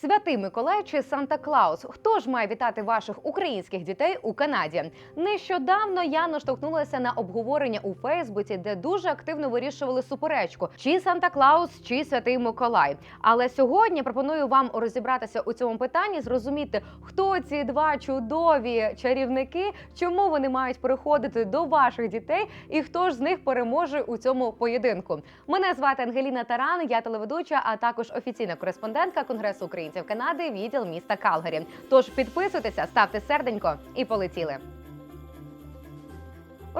Святий Миколай чи Санта Клаус. Хто ж має вітати ваших українських дітей у Канаді? Нещодавно я наштовхнулася на обговорення у Фейсбуці, де дуже активно вирішували суперечку: чи Санта Клаус, чи Святий Миколай. Але сьогодні пропоную вам розібратися у цьому питанні, зрозуміти, хто ці два чудові чарівники, чому вони мають переходити до ваших дітей, і хто ж з них переможе у цьому поєдинку. Мене звати Ангеліна Таран, я телеведуча, а також офіційна кореспондентка Конгресу українців Канади, відділ міста Калгарі. Тож підписуйтеся, ставте серденько і полетіли.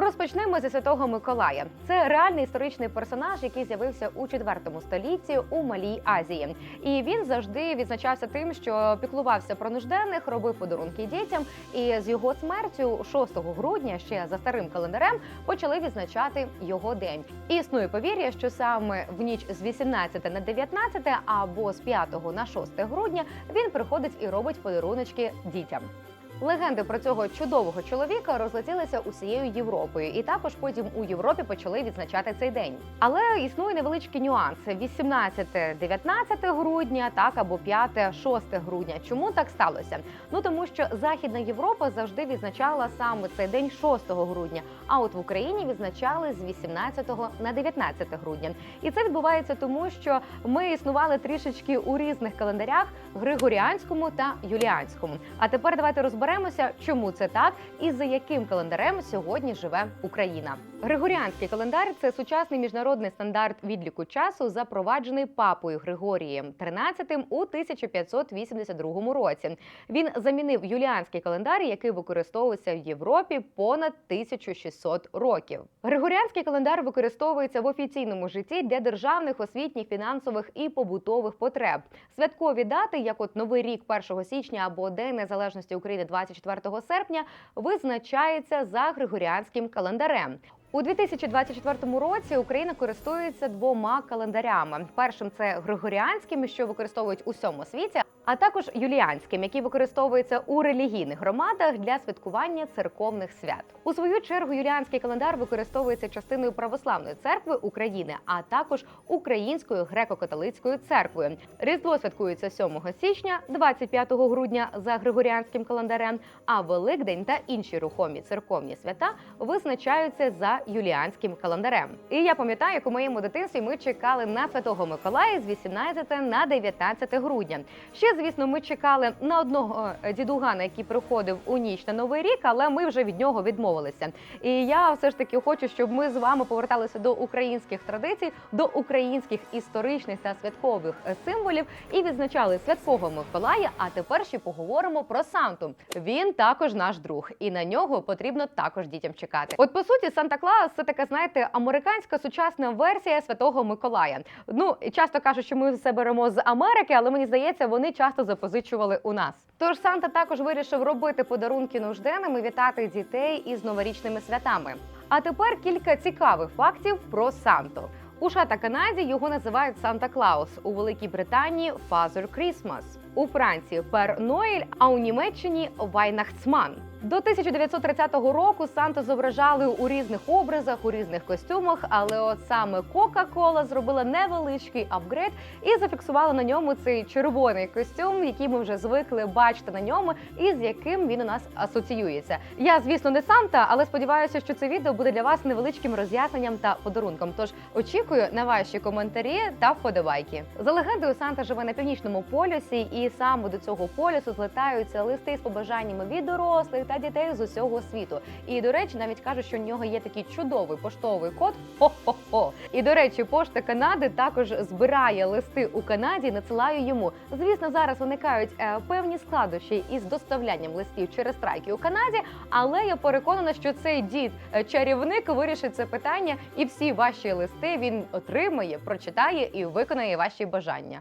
Розпочнемо зі святого Миколая. Це реальний історичний персонаж, який з'явився у 4 столітті у Малій Азії. І він завжди відзначався тим, що піклувався про нужденних, робив подарунки дітям. І з його смертю, 6 грудня, ще за старим календарем, почали відзначати його день. І існує повір'я, що саме в ніч з 18 на 19 або з 5 на 6 грудня він приходить і робить подаруночки дітям. Легенди про цього чудового чоловіка розлетілися усією Європою, і також потім у Європі почали відзначати цей день. Але існує невеличкий нюанс: 18-19 грудня, так або 5-6 грудня. Чому так сталося? Ну тому що Західна Європа завжди відзначала саме цей день 6 грудня. А от в Україні відзначали з 18 на 19 грудня. І це відбувається тому, що ми існували трішечки у різних календарях григоріанському та юліанському. А тепер давайте розберемося, чому це так і за яким календарем сьогодні живе Україна. Григоріанський календар це сучасний міжнародний стандарт відліку часу, запроваджений папою Григорієм XIII у 1582 році. Він замінив юліанський календар, який використовувався в Європі понад 1600 років. Григоріанський календар використовується в офіційному житті для державних, освітніх, фінансових і побутових потреб. Святкові дати, як от Новий рік 1 січня або День Незалежності України 24 серпня, визначаються за григоріанським календарем. У 2024 році Україна користується двома календарями. Першим це григоріанським, що використовують у всьому світі, а також юліанським, який використовується у релігійних громадах для святкування церковних свят. У свою чергу юліанський календар використовується частиною православної церкви України, а також українською греко-католицькою церквою. Різдво святкується 7 січня, 25 грудня за григоріанським календарем. А Великдень та інші рухомі церковні свята визначаються за юліанським календарем. І я пам'ятаю, як у моєму дитинстві ми чекали на святого Миколая з 18 на 19 грудня. Ще звісно, ми чекали на одного е, дідугана, який приходив у ніч на новий рік, але ми вже від нього відмовилися. І я все ж таки хочу, щоб ми з вами поверталися до українських традицій, до українських історичних та святкових е, символів і відзначали святкового Миколая. А тепер ще поговоримо про Санту. Він також наш друг, і на нього потрібно також дітям чекати. От по суті, Санта Клаус це така, знаєте, американська сучасна версія святого Миколая. Ну часто кажуть, що ми все беремо з Америки, але мені здається, вони часто запозичували у нас. Тож Санта також вирішив робити подарунки нужденним і вітати дітей із новорічними святами. А тепер кілька цікавих фактів про Санту. У США та Канаді його називають Санта Клаус, у Великій Британії Father Christmas, у Франції Пер Ноель, а у Німеччині Вайнахцман. До 1930 року Санту зображали у різних образах, у різних костюмах, але от саме Кока-Кола зробила невеличкий апгрейд і зафіксувала на ньому цей червоний костюм, який ми вже звикли бачити на ньому, і з яким він у нас асоціюється. Я, звісно, не Санта, але сподіваюся, що це відео буде для вас невеличким роз'ясненням та подарунком. Тож очікую на ваші коментарі та вподобайки. За легендою, Санта живе на північному полюсі, і саме до цього полюсу злетаються листи з побажаннями від дорослих та дітей з усього світу. І до речі, навіть кажуть, що в нього є такий чудовий поштовий код. Хо-хо-хо. І до речі, пошта Канади також збирає листи у Канаді, і надсилає йому. Звісно, зараз виникають е, певні складнощі із доставлянням листів через страйки у Канаді, але я переконана, що цей дід е, чарівник вирішить це питання, і всі ваші листи він отримає, прочитає і виконає ваші бажання.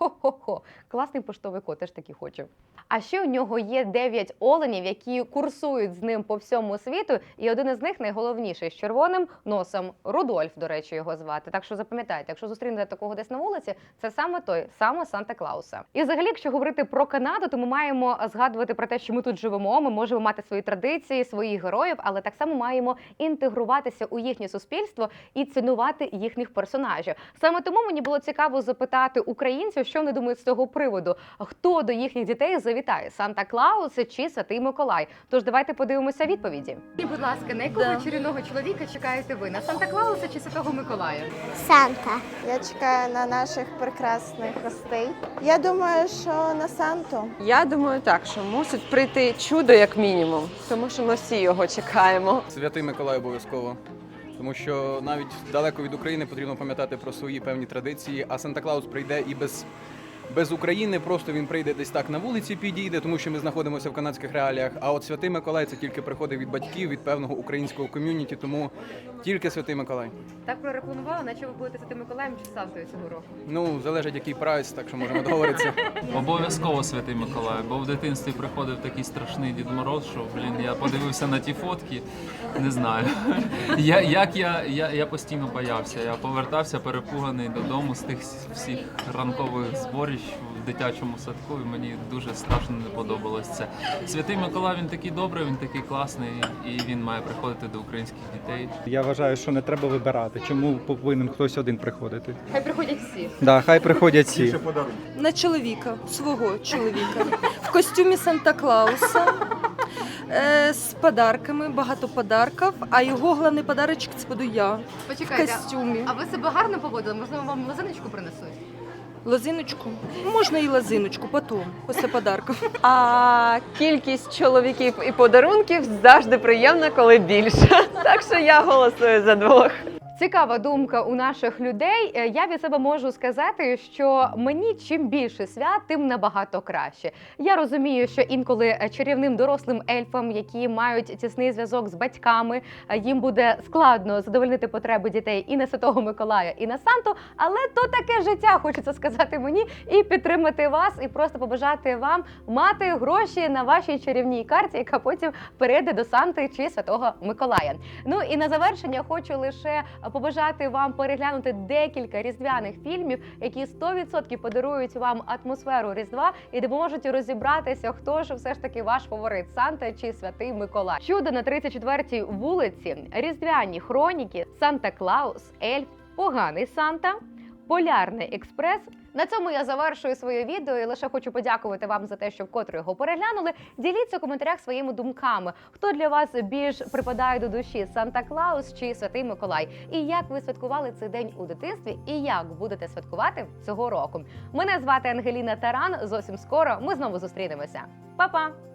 Хо-хо-хо, класний поштовий код, теж таки хочу. А ще у нього є 9 оленів, які курсують з ним по всьому світу, і один із них найголовніший з червоним носом. Рудольф, до речі, його звати. Так що запам'ятайте, якщо зустрінете такого десь на вулиці, це саме той, саме Санта Клауса. І взагалі, якщо говорити про Канаду, то ми маємо згадувати про те, що ми тут живемо. Ми можемо мати свої традиції, своїх героїв, але так само маємо інтегруватися у їхнє суспільство і цінувати їхніх персонажів. Саме тому мені було цікаво запитати українців, що вони думають з цього приводу. Хто до їхніх дітей завітає? Санта Клаус чи Святий Миколай? Тож давайте подивимося відповіді. І, будь ласка, на якого Да. чарівного чоловіка чекаєте ви? На Санта Клауса чи Святого Миколая? Санта. Я чекаю на наших прекрасних гостей. Я думаю, що на Санту. Я думаю, так, що мусить прийти чудо як мінімум, тому що ми всі його чекаємо. Святий Миколай обов'язково. Тому що навіть далеко від України потрібно пам'ятати про свої певні традиції, а Санта Клаус прийде і без, без України, просто він прийде десь так на вулиці, підійде, тому що ми знаходимося в канадських реаліях. А от Святий Миколай це тільки приходить від батьків, від певного українського ком'юніті, тому тільки Святий Миколай. Так прорекламувала, наче ви будете Святим Миколаєм чи Сантою цього року. Ну, залежить який прайс, так що можемо договоритися. Обов'язково святий Миколай, бо в дитинстві приходив такий страшний Дід Мороз, що блін, я подивився на ті фотки, не знаю. Я, як я, я, я постійно боявся. Я повертався перепуганий додому з тих всіх ранкових зборищ в дитячому садку, і мені дуже страшно не подобалось це. Святий Миколай він такий добрий, він такий класний, і він має приходити до українських дітей. Я вважаю, що не треба вибирати. Чому повинен хтось один приходити? Хай приходять всі. Да, хай приходять всі. на чоловіка, свого чоловіка, в костюмі Санта Клауса. е, З подарками, багато подарків, а його головний подарочок це буду я в костюмі. а ви себе гарно поводили? Можливо, вам лозиночку принесуть? Лозиночку. Можна і лозиночку, потім, після подарку. А кількість чоловіків і подарунків завжди приємна, коли більше. Так що я голосую за двох. Цікава думка у наших людей. Е, Я від себе можу сказати, що мені чим більше свят, тим набагато краще. Я розумію, що інколи е, чарівним дорослим ельфам, які мають тісний зв'язок з батьками, е, їм буде складно задовольнити потреби дітей і на Святого Миколая, і на Санту. Але то таке життя, хочеться сказати мені, і підтримати вас, і просто побажати вам мати гроші на вашій чарівній карті, яка потім перейде до Санти чи Святого Миколая. Ну і на завершення хочу лише побажати вам переглянути декілька різдвяних фільмів, які 100% подарують вам атмосферу Різдва і допоможуть розібратися, хто ж все ж таки ваш фаворит Санта чи Святий Миколай. Чудо на 34-й вулиці, різдвяні хроніки, Санта Клаус, Ельф, Поганий Санта. Полярний експрес. На цьому я завершую своє відео і лише хочу подякувати вам за те, що вкотре його переглянули. Діліться в коментарях своїми думками, хто для вас більш припадає до душі Санта Клаус чи Святий Миколай, і як ви святкували цей день у дитинстві, і як будете святкувати цього року. Мене звати Ангеліна Таран. Зовсім скоро ми знову зустрінемося. Па-па!